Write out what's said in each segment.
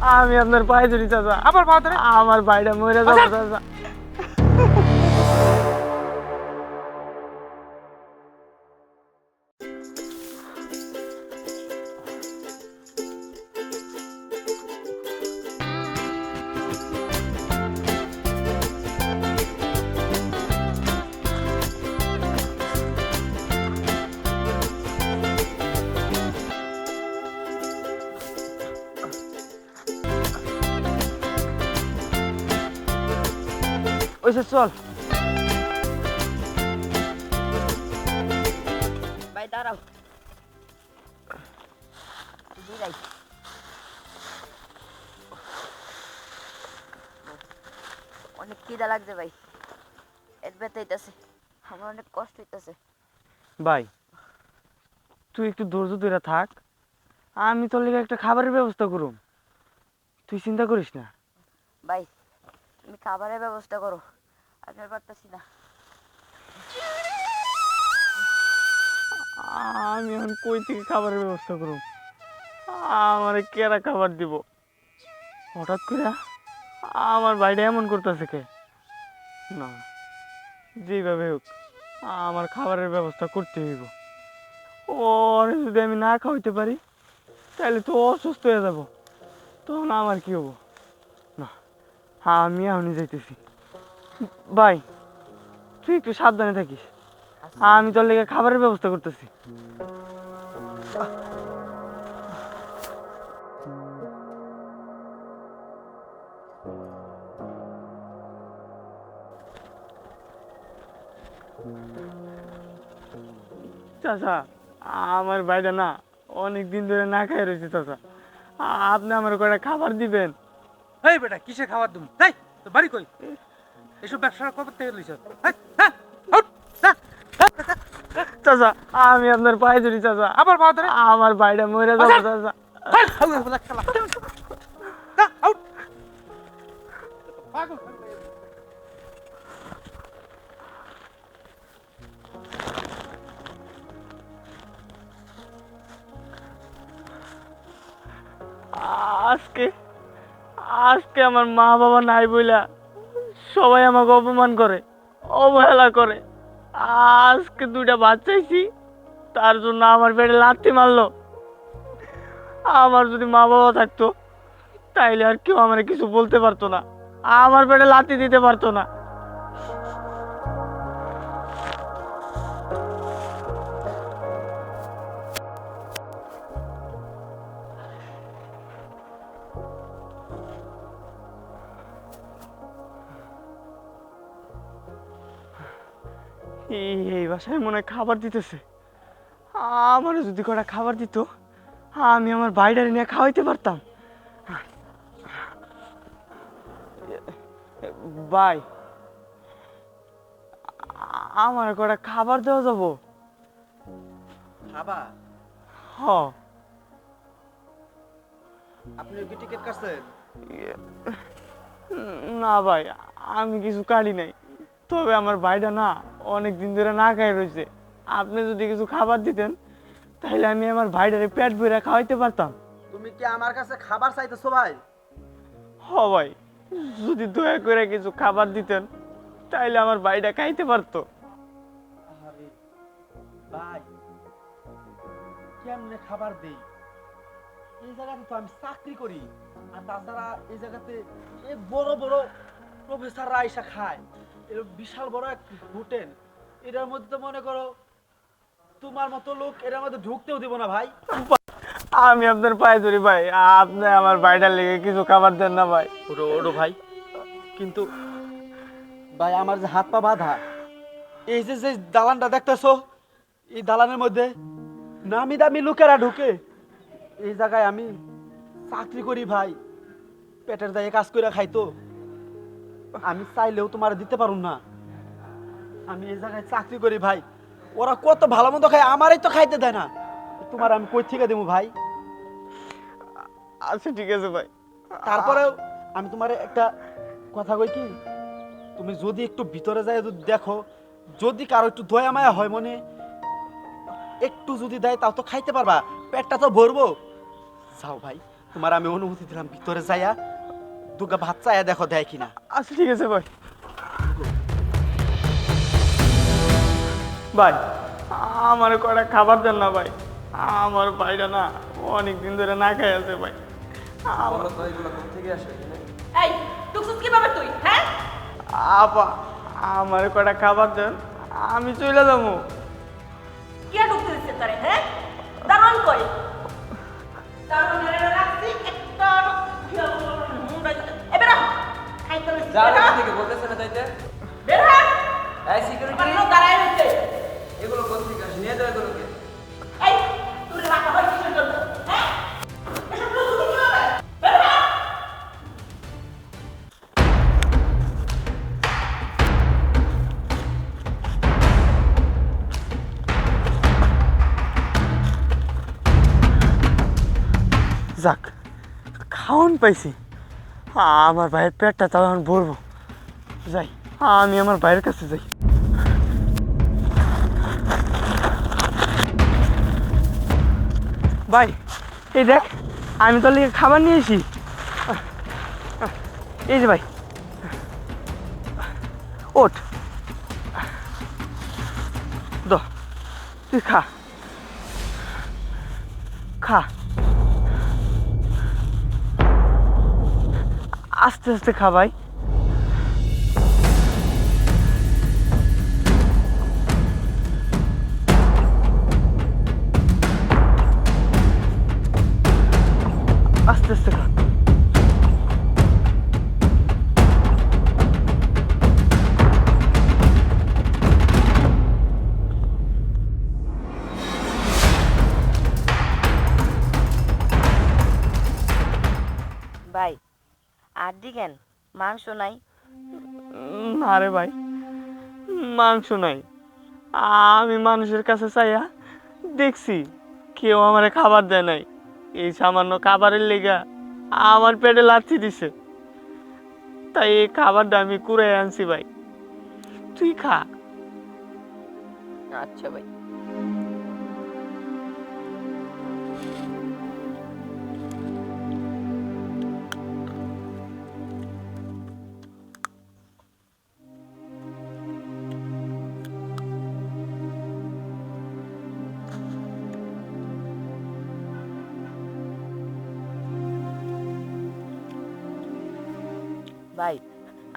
আমি আপনার পায়ে ধরি চাচা। আবার পা ধরে। আমার বাইরে মরে যাব আচ্ছা। চাচা। ওইসে চল ভাই দাঁড়াও বিদাই অনেক খিদা লাগছে ভাই এর ব্যথা হইতাছে আমার অনেক কষ্ট হইতাছে ভাই তুই একটু ধৈর্য ধরে থাক। আমি তোর লেগে একটা খাবারের ব্যবস্থা করুম। তুই চিন্তা করিস না। ভাই তুমি খাবারের ব্যবস্থা করো। আমি আর পারতাছি না। আমি এখন কই থেকে খাবারের ব্যবস্থা করুম আমার কেরা খাবার দিব? হঠাৎ করে আমার বাইরে এমন করতেছে কে? না যেভাবে হোক, আমার খাবারের ব্যবস্থা করতে হইব। ওর যদি আমি না খাওয়াইতে পারি তাহলে তো অসুস্থ হয়ে যাব। তখন আমার কি হব? আমি এখনই যাইতেছি। ভাই, তুই একটু সাবধানে থাকিস। আমি তোর লেগে খাবারের ব্যবস্থা করতেছি। চাচা, আমার বাইরে না অনেক দিন ধরে না খাই রয়েছে চাচা। আপনি আমার কটা খাবার দিবেন? এই বেটা কিসে খাবার তুমি? তাই তো বাড়ি কই? এসব ব্যবসা কবে থেকে লইছ? হ্যাঁ হ্যাঁ চাচা আমি আপনার পায়ে ধরি চাচা। আবার পা ধরে। আমার বাইরে মরে যাব আচ্ছা। চাচা। আমার মা বাবা নাই বইলা সবাই আমাকে অপমান করে, অবহেলা করে। আজকে দুইটা বাচ্চাইছি তার জন্য আমার পেটে লাথি মারলো। আমার যদি মা বাবা থাকতো, তাইলে আর কেউ আমার কিছু বলতে পারতো না, আমার পেটে লাথি দিতে পারতো না। বাসায় মনে হয় খাবার দিতেছে। আমারও যদি কটা খাবার দিত আমি আমার বাইরে নিয়ে খাওয়াইতে পারতাম। বাই আমার কটা খাবার দেওয়া যাব। খাবা হ। আপনি কি টিকিট কাটছেন? না ভাই আমি কিছু কাটি নাই। তবে আমার ভাইটা না। অনেক দিন ধরে না খাই রয়েছে। আপনি যদি কিছু খাবার দিতেন তাহলে আমি আমার ভাইটারে পেট ভরে খাওয়াইতে পারতাম। তুমি কি আমার কাছে খাবার চাইতেছো ভাই? হ ভাই যদি দয়া করে কিছু খাবার দিতেন তাহলে আমার ভাইটা খাইতে পারতো। ভাই কেমনে খাবার দেই? এই জায়গাতে তো আমি চাকরি করি আর তাছাড়া এই জায়গাতে বড় বড় প্রফেসররা এসে খায়। বিশাল বড় এক হোটেল। এটার মধ্যে তো মনে করো তোমার মতো লোক এটার মধ্যে ঢুকতেও দিব না ভাই। আমি আপনার পায়ে ধরি ভাই আপনি আমার ভাইটার লেগে কিছু খাবার দেন না ভাই। ওরো ওরো ভাই কিন্তু ভাই আমার যে হাত পা বাঁধা এই যে যে দালানটা দেখতেছো এই দালানের মধ্যে নামি দামি লোকেরা ঢুকে এই জায়গায় আমি চাকরি করি ভাই পেটের দায়ে কাজ করে খাইতো। আমি চাইলেও তোমার দিতে পারুম না। আমি এই জায়গায় চাকরি করি ভাই। ওরা কত ভালো মতো খায় আমারই তো খাইতে দেয় না। তোমার আমি কই থেকে দেবো ভাই? আচ্ছা ঠিক আছে ভাই। তারপরেও আমি তোমার একটা কথা কই কি? তুমি যদি একটু ভিতরে যায় যদি দেখো যদি কারও একটু দয়া মায়া হয় মনে একটু যদি দেয় তাও তো খাইতে পারবা। পেটটা তো ভরবো। যাও ভাই তোমার আমি অনুমতি দিলাম ভিতরে যাইয়া। দুগা ভাত চাইয়া দেখো দেয় কিনা? আচ্ছা ঠিক আছে ভাই। ভাই আমার কয়টা খাবার দেন না ভাই? আমার ভাইটা না অনেক দিন ধরে না খাই আছে ভাই। আমার- এই টুকসুস কীভাবে তুই হ্যাঁ? আপা আমার কয়টা খাবার দেন আমি চলে যাব। কে ঢুকতে দিচ্ছে তারে হ্যাঁ? দারুণ কই? দারুণ যা থেকে বলতেছে না যাইতে বেরা এই সিকিউরিটি আমার দাঁড়ায় রয়েছে। এগুলো কোন থেকে আসে? নিয়ে যাও এগুলোকে। এই তুই রাখা হয় কিসের জন্য? হ্যাঁ? এসব টুকসুস কীভাবে? বেরা যাক খাওয়ান পাইছি। আমার ভাইয়ের পেটটা তাহলে আমি ভরবো। যাই আমি আমার ভাইয়ের কাছে যাই। ভাই, এই দেখ, আমি তোর লিগে খাবার নিয়েছি এই যে ভাই। ওঠ। দ, তুই খা। খা। আস্তে আস্তে খা আর মাংস নাই। উম, না রে ভাই মাংস নাই। আমি মানুষের কাছে চাইয়া দেখছি কেউ আমারে খাবার দেয় নাই। এই সামান্য খাবারের লেগা আমার পেটে লাথি দিছে। তাই এই খাবারটা আমি কুড়াই আনছি ভাই। তুই খা। আচ্ছা ভাই।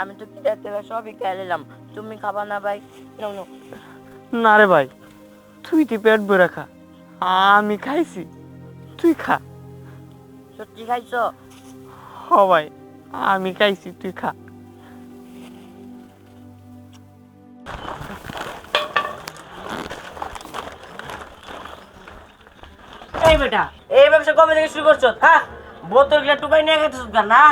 আমি তো থেকে সবই খেয়ে নিলাম তুমি খাবা না ভাই? না রে ভাই তুই তুই পেট ভরে খা? আমি খাইছি তুই খা। সত্যি খাইছো? হ ভাই আমি খাইছি তুই খা। এই বেটা এই ব্যবসা কবে থেকে শুরু করছ? হ্যাঁ? বোতলগুলা টুকাই নিয়ে গেছিস না?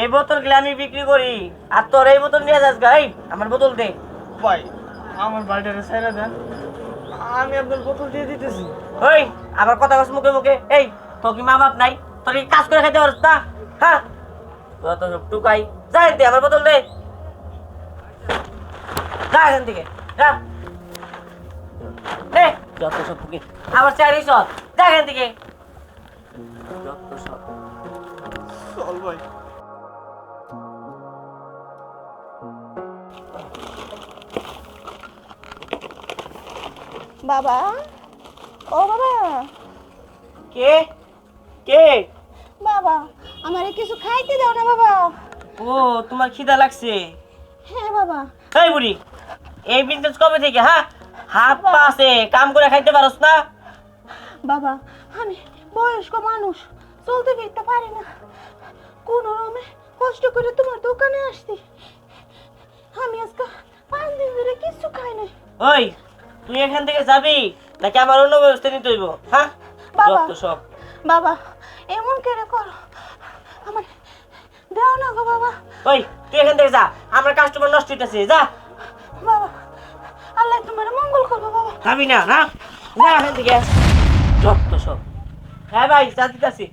এই বোতলগুলা আমি বিক্রি করি। আর তোর এই বোতল নিয়ে যাস এই আমার বোতল দে। ভাই আমার বাড়িটারে সাইরা দেন। আমি আপনার বোতল দিয়ে দিতেছি। ওই আবার কথা কস মুখে মুখে। এই তোর কি মা বাপ নাই? তোর কি কাজ করে খাইতে পারছ না? হ্যাঁ তোরা তো সব টুকাই। যাই দে আমার বোতল দে। যা এখান থেকে যা। নে যত সব ফুকি। আবার চারি সব যা এখান থেকে। যত সব। চল ভাই। বাবা। ও বাবা। কে? কে? বাবা আমারে কিছু খাইতে দাও না বাবা। ও তোমার খিদা লাগছে? হ্যাঁ বাবা। এই বুড়ি এই বিজনেস কবে থেকে হ্যাঁ? হাত পা আছে কাম করে খাইতে পারস না? বাবা আমি বয়স্ক মানুষ চলতে ফিরতে পারি না। কোন রমে কষ্ট করে তোমার দোকানে আসছি। আমি আজকে পাঁচ দিন ধরে কিছু খাই নাই। ওই তুই এখান থেকে যাবি? নাকি আমার অন্য ব্যবস্থা নিতে হইব? হ্যাঁ? বাবা। যত সব। বাবা এমন কেন করো? আমার দাও না গো বাবা। ওই তুই এখান থেকে যা। আমার কাস্টমার নষ্ট হইতেছে যা। বাবা আল্লাহ তোমার মঙ্গল করব বাবা। যাবি না না? যা এখান থেকে। যত সব। হ্যাঁ ভাই চা দিতেছি।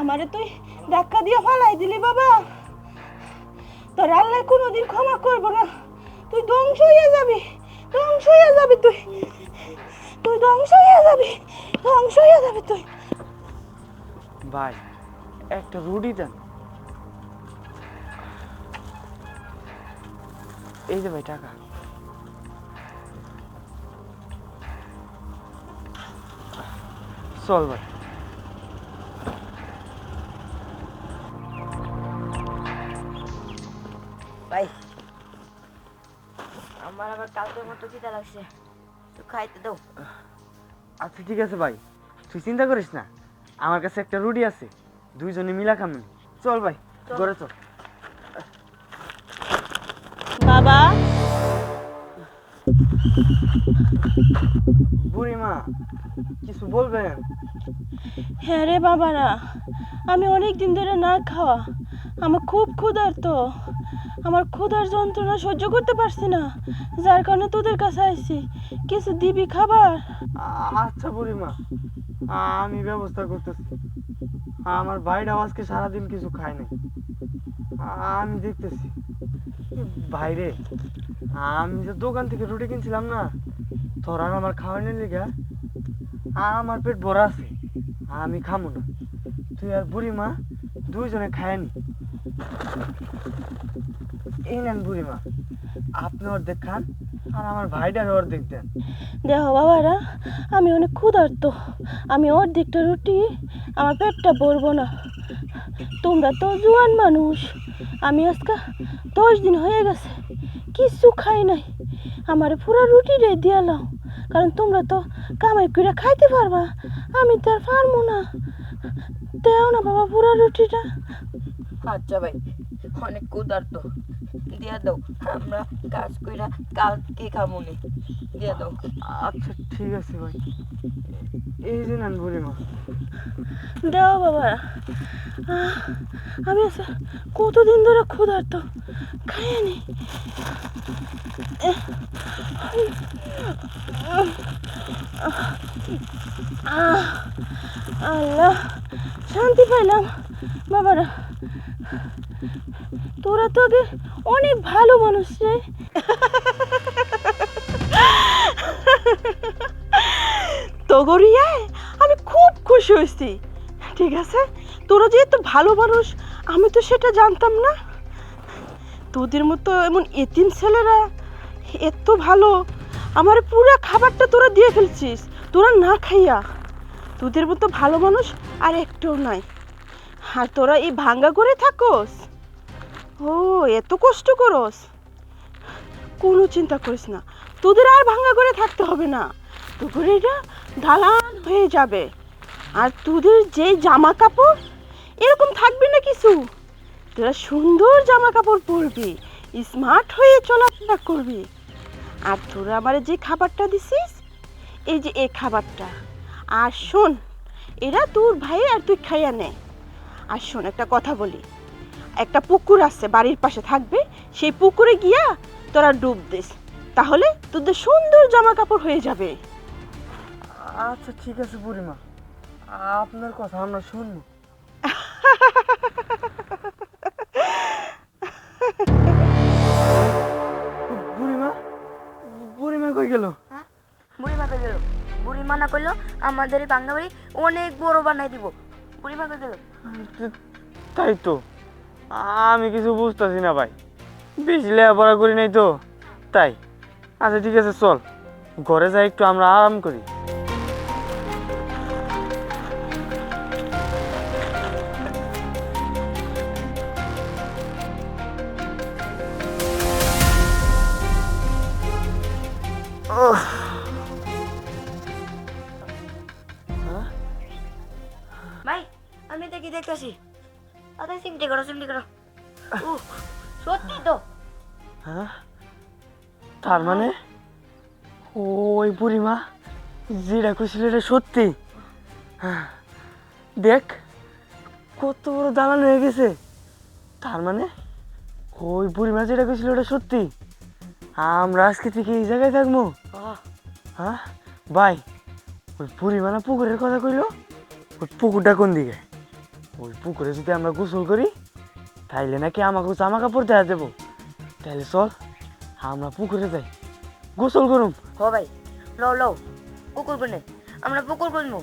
আমারে তুই ধাক্কা দিয়ে ফালাই দিলি, বাবা। তোর আল্লাহ কোনোদিন ক্ষমা করব না। তুই ধ্বংস হয়ে যাবি, ধ্বংস হয়ে যাবি তুই। তুই ধ্বংস হয়ে যাবি, ধ্বংস হয়ে যাবি তুই। ভাই, একটা রুটি দেন। এই যে ভাই, টাকা। চল ভাই। ভাই। আমার আবার কালকের মতো খিদা লাগছে। তো খাইতে দাও। আচ্ছা ঠিক আছে ভাই। তুই চিন্তা করিস না। আমার কাছে একটা রুটি আছে। দুইজনে মিলা খামনি চল ভাই ঘরে চল। বুড়িমা কিছু বলবেন? হ্যাঁ রে বাবারা আমি অনেক দিন ধরে না খাওয়া। আমার খুব ক্ষুধার্ত। আমার ক্ষুধার যন্ত্রণা সহ্য করতে পারছি না। যার কারণে তোদের কাছে আইছি। কিছু দিবি খাবার? আচ্ছা বুড়িমা আমি ব্যবস্থা করতেছি। আমার ভাইটাও আজকে সারাদিন কিছু খায় নাই। আমি দেখতেছি। ভাইরে আমি যে দোকান থেকে রুটি কিনছিলাম না। তোর আর আমার খাওয়ানোর লিগা আমার পেট ভরা আছে। আমি খামো না। তুই আর বুড়িমা দুইজনে খায়নি এই নেন বুড়িমা আপনি অর্ধেক খান আর আমার ভাইটার দেন। দেখো বাবারা, আমি অনেক ক্ষুধার্ত। আমি অর্ধেকটা রুটি, আমার পেটটা ভরবো না। তোমরা তো জোয়ান মানুষ। আমি আজকে দশ দিন হয়ে গেছে, কিছু খাই নাই। আমার পুরো রুটি রে দিয়ালাম কারণ তোমরা তো কামাই করে খাইতে পারবা আমি তো আর পারব না। দেও না বাবা পুরো রুটিটা। আচ্ছা ভাই অনেক ক্ষুধার্ত। দিয়া দাও আমরা কাজ কইরা কালকে খামুনি। দিয়া দাও। আচ্ছা ঠিক আছে ভাই। এই যে নেন বুড়িমা দাও বাবা। আমি কতদিন ধরে ক্ষুধার্ত। খাইনি আল্লাহ, শান্তি পাইলাম। বাবারা, তোরা তো আগে অনেক ভালো মানুষ রে। তগরিয়ায় খুশি হয়েছি। ঠিক আছে? তোরা যে এত ভালো মানুষ, আমি তো সেটা জানতাম না। তোদের মতো এমন এতিম ছেলেরা এত ভালো। আমার পুরো খাবারটা তোরা দিয়ে ফেলছিস, তোরা না খাইয়া। তোদের মতো ভালো মানুষ আর একটাও নাই। আর তোরা এই ভাঙ্গা করে থাকোস? ও, এত কষ্ট করস? কোনো চিন্তা করিস না, তোদের আর ভাঙ্গা করে থাকতে হবে না। তোদের এটা দালান হয়ে যাবে। আর তোদের যে জামা কাপড় এরকম থাকবে না কিছু। তোরা সুন্দর জামা কাপড় পরবি স্মার্ট হয়ে চলাফেরা করবি। আর তোরা আমার যে খাবারটা দিছিস, এই যে এই খাবারটা। আর শোন, এরা তোর ভাই আর তুই খাইয়া নে। আর শোন, একটা কথা বলি। একটা পুকুর আছে, বাড়ির পাশে থাকবে, সেই পুকুরে গিয়া তোরা ডুব দিস। তাহলে তোদের সুন্দর জামা কাপড় হয়ে যাবে। আচ্ছা ঠিক আছে বুড়িমা। আপনার কথা আমরা শুনব। বুড়িমা বুড়িমা কই গেল? বুড়ি মা গেল? বুড়ি মা না করল আমাদের এই বাংলা বাড়ি অনেক বড় বানাই দিব। বুড়ি মা গেল? তাই তো। আমি কিছু বুঝতেছি না ভাই। বেশি লেখাপড়া করি নাই তো। তাই। আচ্ছা ঠিক আছে চল। ঘরে যাই একটু আমরা আরাম করি। ভাই আমি কি দেখতেছি? আরে সিমটি করো সিমটি করো। সত্যি তো। হ্যাঁ? তার মানে? ওই বুড়িমা যেটা কইছিল এটা সত্যি? হ্যাঁ, দেখ কত বড় দালান হয়ে গেছে। তার মানে? ওই বুড়িমা যেটা কইছিল ওটা সত্যি? আমরা আজকে থেকে এই জায়গায় থাকব। হ্যাঁ? ভাই ওই বুড়িমা না পুকুরের কথা কইলো? ওই পুকুরটা কোন দিকে? ওই পুকুরে যদি আমরা গোসল করি তাইলে নাকি আমাকে জামা কাপড় দেওয়া দেবো। তাহলে চল আমরা পুকুরে যাই। গোসল করুম। হ ভাই লও লও পুকুর কোনে? আমরা পুকুর করব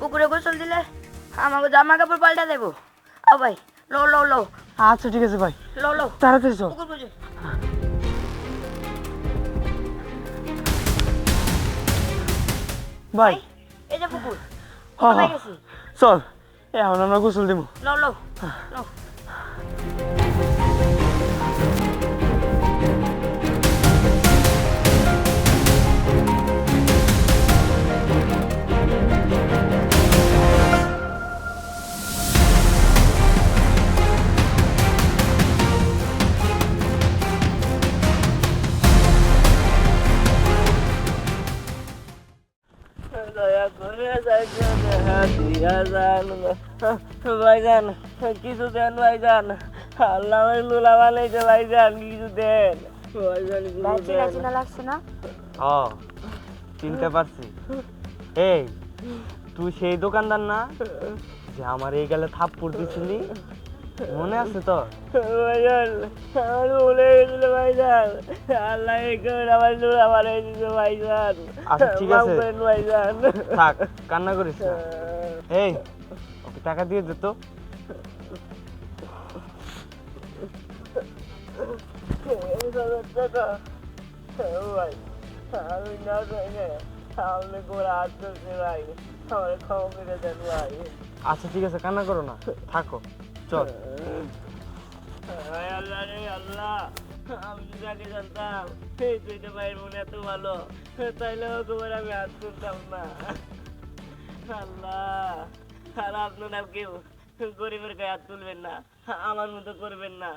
পুকুরে গোসল দিলে আমাকে জামা কাপড় পাল্টা দেবো। আও ভাই লও লও লও। আচ্ছা ঠিক আছে ভাই। লও লও। তাড়াতাড়ি চল। পুকুর বুঝে ভাই। এই যে পুকুর হ্যাঁ কোথায় হ্যাঁ গেছি চল। এখন আমরা গোসল দিব। লও লও। ভাইজান কিছু দেন ভাইজান। আল্লাহ লুলা বানাইছে ভাইজান কিছু দেন। ভাইজান কিছু ভাই চিনা দেন। চিনা লাগছে না? ও চিনতে পারছি। এই তুই সেই দোকানদার না যে আমার এই গেলে থাপ্পড় দিছিলি? মনে আছে তো ভাইজান আমার ভুলে গেছিল ভাইজান। আল্লাহ একবার আমার লুলা বানাইছে ভাইজান। আচ্ছা, ঠিক আছে। ভাইজান। থাক কান্না করিস না। এই ওকে টাকা দিয়ে দে তো। ভাই আমি না সামনে করে আসতেছে ভাই আমার ক্ষমা করে দেন ভাই আচ্ছা ঠিক আছে কান্না করো না। থাকো। চল। আল্লাহ, আমি জানতাম। ভাইয়ের এত ভালো তোমার আমি না আল্লাহ কেউ গরিবের গায়ে হাত তুলবেন না। আমার মতো করবেন না।